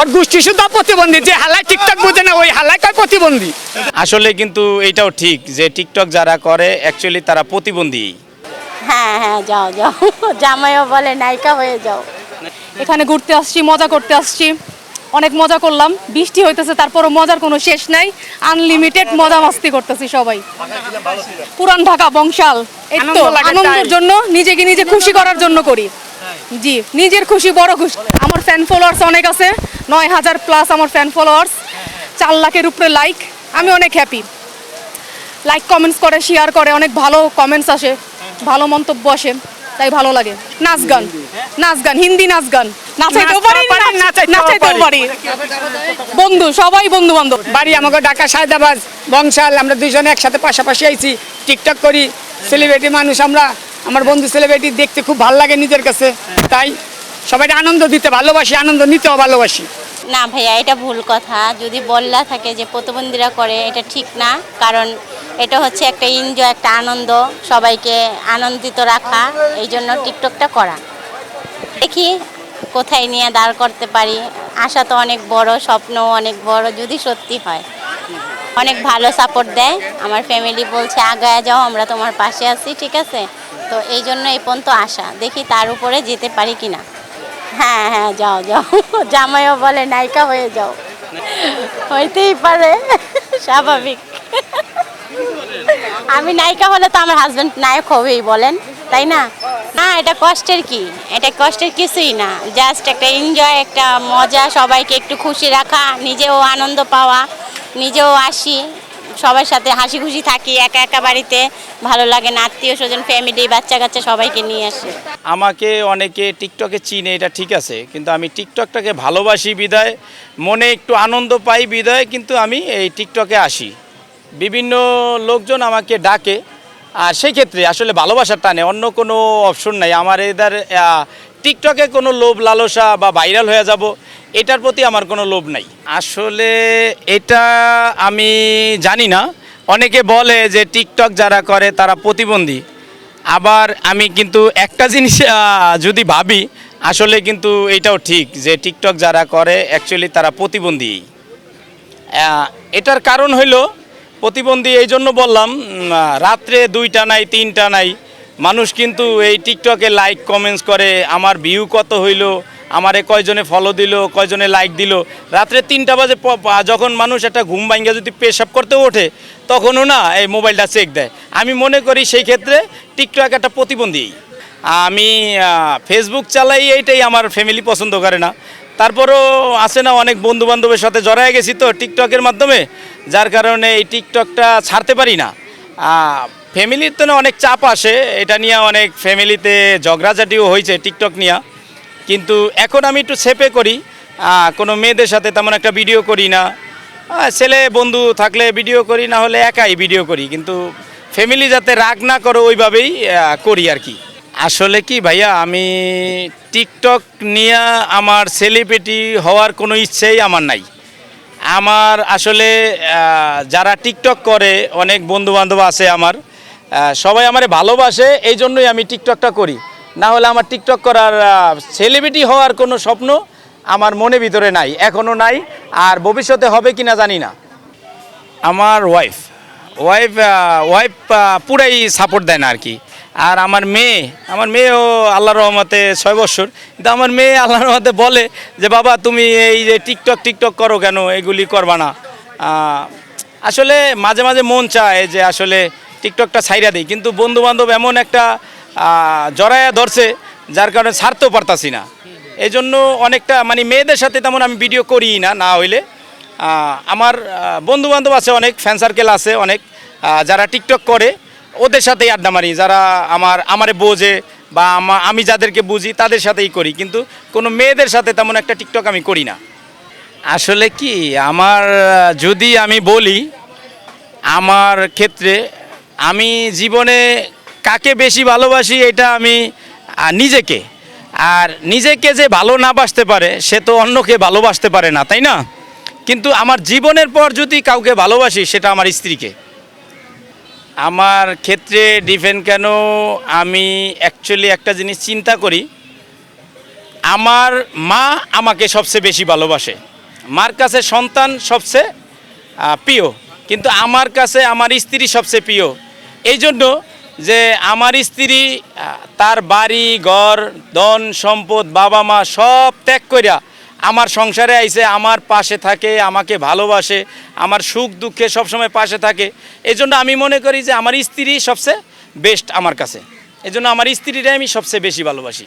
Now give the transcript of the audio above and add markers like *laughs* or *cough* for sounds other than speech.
ওর গোষ্ঠী শুদ্ধ প্রতিবন্ধী যে হালায় টিকটক বোঝে না ওই হালায় প্রতিবন্ধী। আসলে কিন্তু এটাও ঠিক যে টিকটক যারা করে অ্যাকচুয়ালি তারা প্রতিবন্ধী। হ্যাঁ হ্যাঁ যাও যাও। জামাইও বলে নায়িকা হয়ে যাও। এখানে ঘুরতে আসছি মজা করতে আসছি। অনেক মজা করলাম। বৃষ্টি হইতেছে তারপরও মজার কোনো শেষ নাই। আনলিমিটেড মজা মাস্তি করতেছি সবাই। পুরান ঢাকা বংশাল। এই তো আনন্দ আনন্দের জন্য নিজেকে নিজে খুশি করার জন্য করি। জি নিজের খুশি বড় খুশি। আমার ফ্যান ফলোয়ার্স অনেক আছে নয় হাজার প্লাস আমার ফ্যান ফলোয়ার্স চার লাখের উপরে লাইক আমি অনেক হ্যাপি লাইক কমেন্টস করে শেয়ার করে অনেক ভালো কমেন্টস আসে ভালো মন্তব্য আসে তাই ভালো লাগে। নাচ গান নাচ গান হিন্দি নাচ গান। নাচাইতেও নাচতেও পারি পারি, নাচাইতেও নাচাইতেও পারি। বন্ধু সবাই বন্ধু বান্ধব। বাড়ি আমাকে ঢাকা সায়দাবাদ বংশাল আমরা দুইজনে একসাথে পাশাপাশি আইছি। টিকটক করি সেলিব্রিটি মানুষ আমরা। আমার বন্ধু সেলিব্রিটি দেখতে খুব ভালো লাগে নিজের কাছে। তাই সবাই আনন্দ দিতে, ভালোবাসি, আনন্দ নিতেও ভালোবাসি। না ভাইয়া, এটা ভুল কথা। যদি বললা থাকে যে প্রতিবন্ধীরা করে, এটা ঠিক না। কারণ এটা হচ্ছে একটা এনজয় একটা আনন্দ, সবাইকে আনন্দিত রাখা, এই জন্য টিকটকটা করা। দেখি কোথায় নিয়ে দাঁড় করতে পারি। আশা তো অনেক বড় স্বপ্ন অনেক বড়, যদি সত্যি হয়। অনেক ভালো সাপোর্ট দেয়। আমার ফ্যামিলি বলছে, আগায় যাও, আমরা তোমার পাশে আছি, ঠিক আছে? তো এই জন্য এই পর্যন্ত আসা দেখি তার উপরে যেতে পারি কিনা। হ্যাঁ হ্যাঁ যাও যাও। *laughs* জামাইও বলে, নায়িকা হয়ে যাও। হইতেই পারে। স্বাভাবিক। আমি নায়িকা হলে তো আমার হাজব্যান্ড নায়ক হবেই, বলেন। তাই না? না, এটা কষ্টের কি? এটা কষ্টের কিছুই না। জাস্ট একটা এনজয় একটা মজা, সবাইকে একটু খুশি রাখা, নিজেও আনন্দ পাওয়া। নিজেও আসি, সবার সাথে হাসি খুশি থাকি, একা একা বাড়িতে ভালো লাগে না, আত্মীয় স্বজন ফ্যামিলি বাচ্চা কাচ্চা সবাইকে নিয়ে আসি। আমাকে অনেকে টিকটকে চিনে, এটা ঠিক আছে, কিন্তু আমি টিকটকটাকে ভালোবাসি বিদায়, মনে একটু আনন্দ পাই বিদায়, কিন্তু আমি এই টিকটকে আসি। বিভিন্ন লোকজন আমাকে ডাকে, আর সেই ক্ষেত্রে আসলে ভালোবাসার টানে অন্য কোনো অপশন নাই। আমার এদের টিকটকে কোনো লোভ লালসা বা ভাইরাল হয়ে যাব এটার প্রতি আমার কোনো লোভ নাই। আসলে এটা আমি জানি না। অনেকে বলে যে টিকটক যারা করে তারা প্রতিবন্ধী। আবার আমি কিন্তু একটা জিনিস যদি ভাবি, আসলে কিন্তু এটাও ঠিক যে টিকটক যারা করে অ্যাকচুয়ালি তারা প্রতিবন্ধী। এটার কারণ হইল, প্রতিবন্ধী এই জন্য বললাম রাত্রে দুইটা নাই, তিনটা নাই। মানুষ কিন্তু এই টিকটকে লাইক কমেন্টস করে, আমার ভিউ কত হইল আমারে কয়জনে ফলো দিল, কয়জনে লাইক দিল। রাত্রে তিনটা বাজে যখন মানুষ একটা ঘুম ভাঙ্গা যদি পেশাব করতে ওঠে, তখনও না এই মোবাইলটা চেক দেয়। আমি মনে করি সেই ক্ষেত্রে টিকটক একটা প্রতিবন্ধী। আমি ফেসবুক চালাই, এইটাই আমার ফ্যামিলি পছন্দ করে না। তারপরও আছে না অনেক বন্ধু বান্ধবের সাথে জড়ায় গেছি তো টিকটকের মাধ্যমে, যার কারণে এই টিকটকটা ছাড়তে পারি না। ফ্যামিলির তো অনেক চাপ আসে, এটা নিয়ে অনেক ফ্যামিলিতে ঝগড়াঝাটিও হয়েছে টিকটক নিয়ে। কিন্তু এখন আমি একটু সেপে করি। কোনো মেয়েদের সাথে তেমন একটা ভিডিও করি না। ছেলে বন্ধু থাকলে ভিডিও করি, না হলে একাই ভিডিও করি। কিন্তু ফ্যামিলি যাতে রাগ না করো ওইভাবেই করি আর কি। আসলে কি ভাইয়া, আমি টিকটক নিয়ে আমার সেলিব্রিটি হওয়ার কোনো ইচ্ছেই আমার নাই। আমার আসলে যারা টিকটক করে, অনেক বন্ধু বান্ধব আছে আমার। সবাই আমারে ভালোবাসে এই জন্যই আমি টিকটকটা করি। না হলে আমার টিকটক করার সেলিব্রিটি হওয়ার কোনো স্বপ্ন আমার মনে ভিতরে নাই এখনও নাই, আর ভবিষ্যতে হবে কি না জানি না। আমার ওয়াইফ ওয়াইফ ওয়াইফ পুরাই সাপোর্ট দেয় না আর কি। আর আমার মেয়ে, আমার মেয়েও আল্লাহ রহমতে ছয় বছর, কিন্তু আমার মেয়ে আল্লাহ রহমতে বলে যে, বাবা, তুমি এই যে টিকটক টিকটক করো কেন? এগুলি করবা না। আসলে মাঝে মাঝে মন চায় যে, আসলে টিকটকটা ছাইরা দিই, কিন্তু বন্ধু বান্ধব এমন একটা জড়ায়া ধরছে, যার কারণে ছাড়তেও পারতাছি না। এই জন্য অনেকটা মানে মেয়েদের সাথে তেমন আমি ভিডিও করি না না হইলে। আমার বন্ধু বান্ধব আছে অনেক ফ্যান সার্কেল আছে অনেক যারা টিকটক করে, ওদের সাথেই আড্ডা মারি, যারা আমার, আমারে বোঝে বা আমি যাদেরকে বুঝি, তাদের সাথেই করি। কিন্তু কোনো মেয়েদের সাথে তেমন একটা টিকটক আমি করি না। আসলে কি, আমার, যদি আমি বলি, আমার ক্ষেত্রে আমি জীবনে কাকে বেশি ভালোবাসি এটা আমি নিজেকে। আর নিজেকে যে ভালো না বাসতে পারে, সে তো অন্যকে ভালোবাসতে পারে না, তাই না? কিন্তু আমার জীবনের পর যদি কাউকে ভালোবাসি, সেটা আমার স্ত্রীকে। আমার ক্ষেত্রে ডিফেন্ড কেন, আমি অ্যাকচুয়ালি একটা জিনিস চিন্তা করি। আমার মা আমাকে সবচেয়ে বেশি ভালোবাসে। মার কাছে সন্তান সবচেয়ে প্রিয়। কিন্তু আমার কাছে আমার স্ত্রী সবচেয়ে প্রিয়। এই জন্য যে আমার স্ত্রী তার বাড়ি, ঘর, ধন, সম্পদ, বাবা মা সব ত্যাগ করিয়া আমার সংসারে আইসে আমার পাশে থাকে, আমাকে ভালোবাসে, আমার সুখ দুঃখে সবসময় পাশে থাকে। এই জন্য আমি মনে করি যে আমার স্ত্রী সবচেয়ে বেস্ট আমার কাছে। এই জন্য আমার স্ত্রীটাই আমি সবচেয়ে বেশি ভালোবাসি।